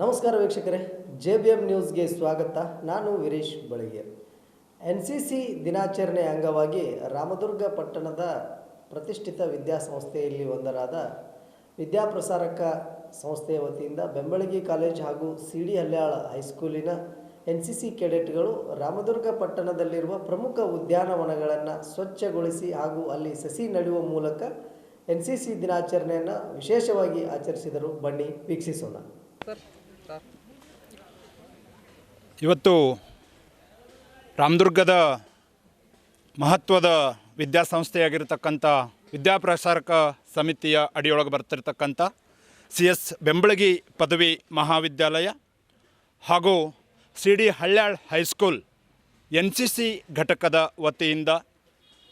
ನಮಸ್ಕಾರ ವೀಕ್ಷಕರೇ, J B M ನ್ಯೂಸ್ಗೆ ಸ್ವಾಗತ. ನಾನು ವೀರೇಶ್ ಬಳಿಗೆ. ಎನ್ ಸಿ ಸಿ ದಿನಾಚರಣೆ ಅಂಗವಾಗಿ ರಾಮದುರ್ಗ ಪಟ್ಟಣದ ಪ್ರತಿಷ್ಠಿತ ವಿದ್ಯಾಸಂಸ್ಥೆಯಲ್ಲಿ ಒಂದರಾದ ವಿದ್ಯಾಪ್ರಸಾರಕ ಸಂಸ್ಥೆಯ ವತಿಯಿಂದ ಬೆಂಬಳಗಿ ಕಾಲೇಜ್ ಹಾಗೂ ಸಿ ಡಿ ಹಲ್ಯಾಳ ಹೈಸ್ಕೂಲಿನ ಎನ್ ಸಿ ಸಿ ಕೆಡೆಟ್ಗಳು ರಾಮದುರ್ಗ ಪಟ್ಟಣದಲ್ಲಿರುವ ಪ್ರಮುಖ ಉದ್ಯಾನವನಗಳನ್ನು ಸ್ವಚ್ಛಗೊಳಿಸಿ ಹಾಗೂ ಅಲ್ಲಿ ಸಸಿ ನೆಡುವ ಮೂಲಕ ಎನ್ ಸಿ ಸಿ ದಿನಾಚರಣೆಯನ್ನು ವಿಶೇಷವಾಗಿ ಆಚರಿಸಿದರು. ಬನ್ನಿ, ವೀಕ್ಷಿಸೋಣ. ಇವತ್ತು ರಾಮದುರ್ಗದ ಮಹತ್ವದ ವಿದ್ಯಾಸಂಸ್ಥೆಯಾಗಿರ್ತಕ್ಕಂಥ ವಿದ್ಯಾಪ್ರಸಾರಕ ಸಮಿತಿಯ ಅಡಿಯೊಳಗೆ ಬರ್ತಿರ್ತಕ್ಕಂಥ ಸಿ ಎಸ್ ಬೆಂಬಳಗಿ ಪದವಿ ಮಹಾವಿದ್ಯಾಲಯ ಹಾಗೂ C D Halyal high school N C C ಘಟಕದ ವತಿಯಿಂದ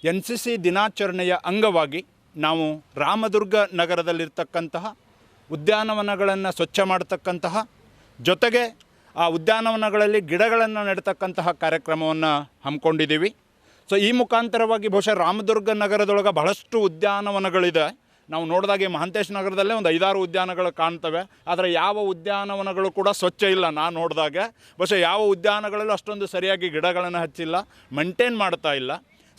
ಎನ್ ಸಿ ಸಿ ದಿನಾಚರಣೆಯ ಅಂಗವಾಗಿ ನಾವು ರಾಮದುರ್ಗ ನಗರದಲ್ಲಿರ್ತಕ್ಕಂತಹ ಉದ್ಯಾನವನಗಳನ್ನು ಸ್ವಚ್ಛ ಮಾಡತಕ್ಕಂತಹ ಜೊತೆಗೆ ಆ ಉದ್ಯಾನವನಗಳಲ್ಲಿ ಗಿಡಗಳನ್ನು ನೆಡ್ತಕ್ಕಂತಹ ಕಾರ್ಯಕ್ರಮವನ್ನು ಹಮ್ಮಿಕೊಂಡಿದ್ದೀವಿ. ಸೊ ಈ ಮುಖಾಂತರವಾಗಿ ಬಹುಶಃ ರಾಮದುರ್ಗ ನಗರದೊಳಗೆ ಬಹಳಷ್ಟು ಉದ್ಯಾನವನಗಳಿದೆ. ನಾವು ನೋಡಿದಾಗೆ ಮಹಾಂತೇಶ್ ನಗರದಲ್ಲೇ ಒಂದು ಐದಾರು ಉದ್ಯಾನಗಳು ಕಾಣ್ತವೆ. ಆದರೆ ಯಾವ ಉದ್ಯಾನವನಗಳು ಕೂಡ ಸ್ವಚ್ಛ ಇಲ್ಲ ನಾನು ನೋಡಿದಾಗ. ಬಹುಶಃ ಯಾವ ಉದ್ಯಾನಗಳಲ್ಲೂ ಅಷ್ಟೊಂದು ಸರಿಯಾಗಿ ಗಿಡಗಳನ್ನು ಹಚ್ಚಿಲ್ಲ ಮೇಂಟೈನ್ ಮಾಡ್ತಾ ಇಲ್ಲ.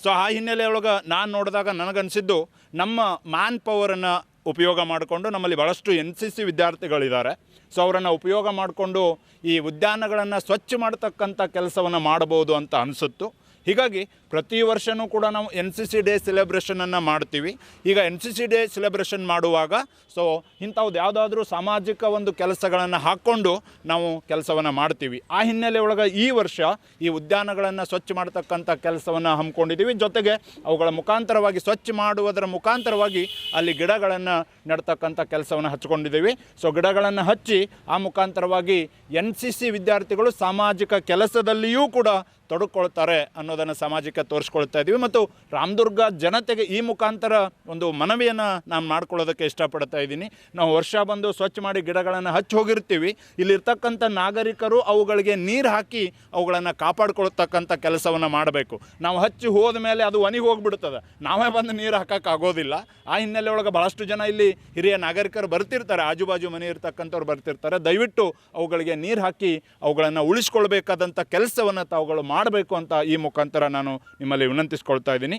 ಸೊ ಆ ಹಿನ್ನೆಲೆಯೊಳಗೆ ನಾನು ನೋಡಿದಾಗ ನನಗನ್ಸಿದ್ದು ನಮ್ಮ ಮ್ಯಾನ್ ಪವರನ್ನು ಉಪಯೋಗ ಮಾಡಿಕೊಂಡು ನಮ್ಮಲ್ಲಿ ಭಾಳಷ್ಟು ಎನ್ ಸಿ ಸಿ ವಿದ್ಯಾರ್ಥಿಗಳಿದ್ದಾರೆ. ಸೊ ಅವರನ್ನು ಉಪಯೋಗ ಮಾಡಿಕೊಂಡು ಈ ಉದ್ಯಾನಗಳನ್ನು ಸ್ವಚ್ಛ ಮಾಡ್ತಕ್ಕಂಥ ಕೆಲಸವನ್ನು ಮಾಡ್ಬೋದು ಅಂತ ಅನಿಸುತ್ತು. ಹೀಗಾಗಿ ಪ್ರತಿ ವರ್ಷವೂ ಕೂಡ ನಾವು ಎನ್ ಸಿ ಸಿ ಡೇ ಸೆಲೆಬ್ರೇಷನನ್ನು ಮಾಡ್ತೀವಿ. ಈಗ N C C day celebration ಮಾಡುವಾಗ ಸೊ ಇಂಥವ್ದು ಯಾವುದಾದ್ರೂ ಸಾಮಾಜಿಕ ಒಂದು ಕೆಲಸಗಳನ್ನು ಹಾಕ್ಕೊಂಡು ನಾವು ಕೆಲಸವನ್ನು ಮಾಡ್ತೀವಿ. ಆ ಹಿನ್ನೆಲೆ ಒಳಗೆ ಈ ವರ್ಷ ಈ ಉದ್ಯಾನಗಳನ್ನು ಸ್ವಚ್ಛ ಮಾಡ್ತಕ್ಕಂಥ ಕೆಲಸವನ್ನು ಹಮ್ಮಿಕೊಂಡಿದ್ದೀವಿ ಜೊತೆಗೆ ಅವುಗಳ ಮುಖಾಂತರವಾಗಿ ಸ್ವಚ್ಛ ಮಾಡುವುದರ ಮುಖಾಂತರವಾಗಿ ಅಲ್ಲಿ ಗಿಡಗಳನ್ನು ನೆಡ್ತಕ್ಕಂಥ ಕೆಲಸವನ್ನು ಹಚ್ಕೊಂಡಿದ್ದೀವಿ ಸೊ ಗಿಡಗಳನ್ನು ಹಚ್ಚಿ ಆ ಮುಖಾಂತರವಾಗಿ ಎನ್ ಸಿ ಸಿ ವಿದ್ಯಾರ್ಥಿಗಳು ಸಾಮಾಜಿಕ ಕೆಲಸದಲ್ಲಿಯೂ ಕೂಡ ತೊಡಕೊಳ್ತಾರೆ ಅನ್ನೋದನ್ನು ಸಮಾಜಕ್ಕೆ ತೋರಿಸ್ಕೊಳ್ತಾ ಇದ್ದೀವಿ. ಮತ್ತು ರಾಮದುರ್ಗ ಜನತೆಗೆ ಈ ಮುಖಾಂತರ ಒಂದು ಮನವಿಯನ್ನು ನಾನು ಮಾಡ್ಕೊಳ್ಳೋದಕ್ಕೆ ಇಷ್ಟಪಡ್ತಾ ಇದ್ದೀನಿ. ನಾವು ವರ್ಷ ಬಂದು ಸ್ವಚ್ಛ ಮಾಡಿ ಗಿಡಗಳನ್ನು ಹಚ್ಚಿ ಹೋಗಿರ್ತೀವಿ. ಇಲ್ಲಿರ್ತಕ್ಕಂಥ ನಾಗರಿಕರು ಅವುಗಳಿಗೆ ನೀರು ಹಾಕಿ ಅವುಗಳನ್ನು ಕಾಪಾಡ್ಕೊಳ್ತಕ್ಕಂಥ ಕೆಲಸವನ್ನು ಮಾಡಬೇಕು. ನಾವು ಹಚ್ಚಿ ಹೋದ ಮೇಲೆ ಅದು ಒಣಗಿ ಹೋಗ್ಬಿಡ್ತದೆ. ನಾವೇ ಬಂದು ನೀರು ಹಾಕೋಕ್ಕಾಗೋದಿಲ್ಲ ಆ ಹಿನ್ನೆಲೆ ಒಳಗೆ ಭಾಳಷ್ಟು ಜನ ಇಲ್ಲಿ ಹಿರಿಯ ನಾಗರಿಕರು ಬರ್ತಿರ್ತಾರೆ. ಆಜುಬಾಜು ಮನೆ ಇರ್ತಕ್ಕಂಥವ್ರು ಬರ್ತಿರ್ತಾರೆ. ದಯವಿಟ್ಟು ಅವುಗಳಿಗೆ ನೀರು ಹಾಕಿ ಅವುಗಳನ್ನು ಉಳಿಸ್ಕೊಳ್ಬೇಕಾದಂಥ ಕೆಲಸವನ್ನು ತಾವುಗಳು ಮಾಡಬೇಕು ಅಂತ ಈ ಮುಖಾಂತರ ನಾನು ನಿಮ್ಮಲ್ಲಿ ವಿನಂತಿಸ್ಕೊಳ್ತಾ ಇದ್ದೀನಿ.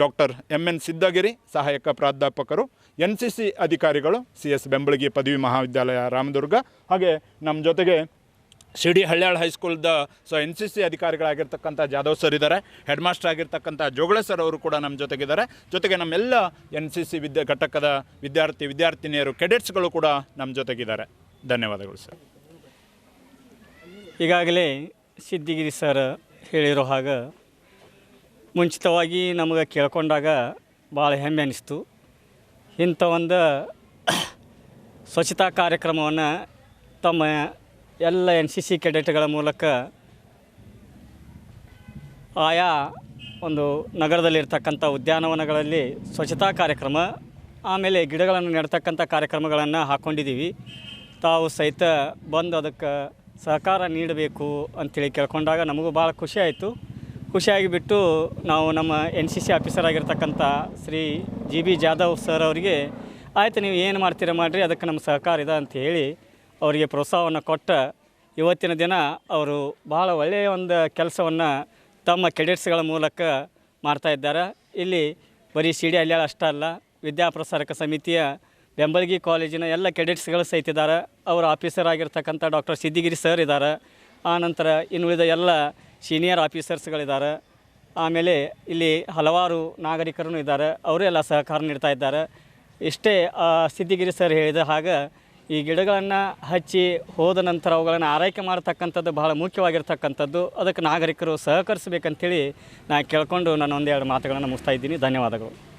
ಡಾಕ್ಟರ್ ಎಂ ಎನ್ ಸಿದ್ದಗಿರಿ ಸಹಾಯಕ ಪ್ರಾಧ್ಯಾಪಕರು, ಎನ್ ಸಿ ಸಿ ಅಧಿಕಾರಿಗಳು, ಸಿ ಎಸ್ ಬೆಂಬಳಗಿ ಪದವಿ ಮಹಾವಿದ್ಯಾಲಯ ರಾಮದುರ್ಗ, ಹಾಗೆ ನಮ್ಮ ಜೊತೆಗೆ ಸಿ ಡಿ ಹಳ್ಯಾಳ್ ಹೈಸ್ಕೂಲ್ದ, ಸೊ ಎನ್ ಸಿ ಸಿ ಅಧಿಕಾರಿಗಳಾಗಿರ್ತಕ್ಕಂಥ ಜಾಧವ್ ಸರ್ ಇದ್ದಾರೆ, ಹೆಡ್ ಮಾಸ್ಟರ್ ಆಗಿರ್ತಕ್ಕಂಥ ಜೋಗಳೆ ಸರ್ ಅವರು ಕೂಡ ನಮ್ಮ ಜೊತೆಗಿದ್ದಾರೆ. ಜೊತೆಗೆ ನಮ್ಮೆಲ್ಲ ಎನ್ ಸಿ ಸಿ ವಿದ್ಯಾ ಘಟಕದ ವಿದ್ಯಾರ್ಥಿ, ವಿದ್ಯಾರ್ಥಿನಿಯರು, ಕೆಡೆಟ್ಸ್ಗಳು ಕೂಡ ನಮ್ಮ ಜೊತೆಗಿದ್ದಾರೆ. ಧನ್ಯವಾದಗಳು ಸರ್. ಈಗಾಗಲೇ ಸಿದ್ದಿಗಿರಿ ಸರ್ ಹೇಳಿರೋ ಹಾಗೆ ಮುಂಚಿತವಾಗಿ ನಮಗೆ ಕೇಳ್ಕೊಂಡಾಗ ಭಾಳ ಹೆಮ್ಮೆ ಅನಿಸ್ತು. ಇಂಥ ಒಂದು ಸ್ವಚ್ಛತಾ ಕಾರ್ಯಕ್ರಮವನ್ನು ತಮ್ಮ ಎಲ್ಲ ಎನ್ ಸಿ ಸಿ ಕೆಡೆಟ್ಗಳ ಮೂಲಕ ಆಯಾ ಒಂದು ನಗರದಲ್ಲಿರ್ತಕ್ಕಂಥ ಉದ್ಯಾನವನಗಳಲ್ಲಿ ಸ್ವಚ್ಛತಾ ಕಾರ್ಯಕ್ರಮ, ಆಮೇಲೆ ಗಿಡಗಳನ್ನು ನೆಡ್ತಕ್ಕಂಥ ಕಾರ್ಯಕ್ರಮಗಳನ್ನು ಹಾಕ್ಕೊಂಡಿದ್ದೀವಿ ತಾವು ಸಹಿತ ಬಂದು ಅದಕ್ಕೆ ಸಹಕಾರ ನೀಡಬೇಕು ಅಂತೇಳಿ ಕೇಳ್ಕೊಂಡಾಗ ನಮಗೂ ಭಾಳ ಖುಷಿ ಆಯಿತು. ಖುಷಿಯಾಗಿ ಬಿಟ್ಟು ನಾವು ನಮ್ಮ ಎನ್ ಸಿ ಸಿ ಆಫೀಸರ್ ಆಗಿರ್ತಕ್ಕಂಥ Shri G B Jadhav sir ಅವರಿಗೆ, ಆಯಿತು ನೀವು ಏನು ಮಾಡ್ತೀರ ಮಾಡಿರಿ, ಅದಕ್ಕೆ ನಮ್ಮ ಸಹಕಾರ ಇದೆ ಅಂತ ಹೇಳಿ ಅವರಿಗೆ ಪ್ರೋತ್ಸಾಹವನ್ನು ಕೊಟ್ಟ ಇವತ್ತಿನ ದಿನ ಅವರು ಭಾಳ ಒಳ್ಳೆಯ ಒಂದು ಕೆಲಸವನ್ನು ತಮ್ಮ ಕೆಡೆಟ್ಸ್ಗಳ ಮೂಲಕ ಮಾಡ್ತಾ ಇದ್ದಾರೆ. ಇಲ್ಲಿ ಬರೀ ಸಿ ಡಿ ಅಲ್ಲಿ ಅಷ್ಟೇ ಅಲ್ಲ, ವಿದ್ಯಾಪ್ರಸಾರಕ ಸಮಿತಿಯ ಬೆಂಬಲಗಿ ಕಾಲೇಜಿನ ಎಲ್ಲ ಕೆಡೆಟ್ಸ್ಗಳು ಸಹಿತ ಇದ್ದಾರೆ. ಅವರ ಆಫೀಸರ್ ಆಗಿರ್ತಕ್ಕಂಥ ಡಾಕ್ಟರ್ ಸಿದ್ದಿಗಿರಿ ಸರ್ ಇದ್ದಾರೆ. ಆನಂತರ ಇನ್ನುಳಿದ ಎಲ್ಲ ಸೀನಿಯರ್ ಆಫೀಸರ್ಸ್ಗಳಿದ್ದಾರೆ ಆಮೇಲೆ ಇಲ್ಲಿ ಹಲವಾರು ನಾಗರಿಕರು ಇದ್ದಾರೆ. ಅವರು ಎಲ್ಲ ಸಹಕಾರ ನೀಡ್ತಾ ಇದ್ದಾರೆ. ಇಷ್ಟೇ ಆ, ಸಿದ್ದಿಗಿರಿ ಸರ್ ಹೇಳಿದ ಹಾಗೆ ಈ ಗಿಡಗಳನ್ನು ಹಚ್ಚಿ ಹೋದ ನಂತರ ಅವುಗಳನ್ನು ಆರೈಕೆ ಮಾಡ್ತಕ್ಕಂಥದ್ದು ಬಹಳ ಮುಖ್ಯವಾಗಿರ್ತಕ್ಕಂಥದ್ದು. ಅದಕ್ಕೆ ನಾಗರಿಕರು ಸಹಕರಿಸಬೇಕಂತೇಳಿ ನಾನು ಕೇಳಿಕೊಂಡು ನಾನು ಒಂದೆರಡು ಮಾತುಗಳನ್ನು ಮುಗಿಸ್ತಾ ಇದ್ದೀನಿ. ಧನ್ಯವಾದಗಳು.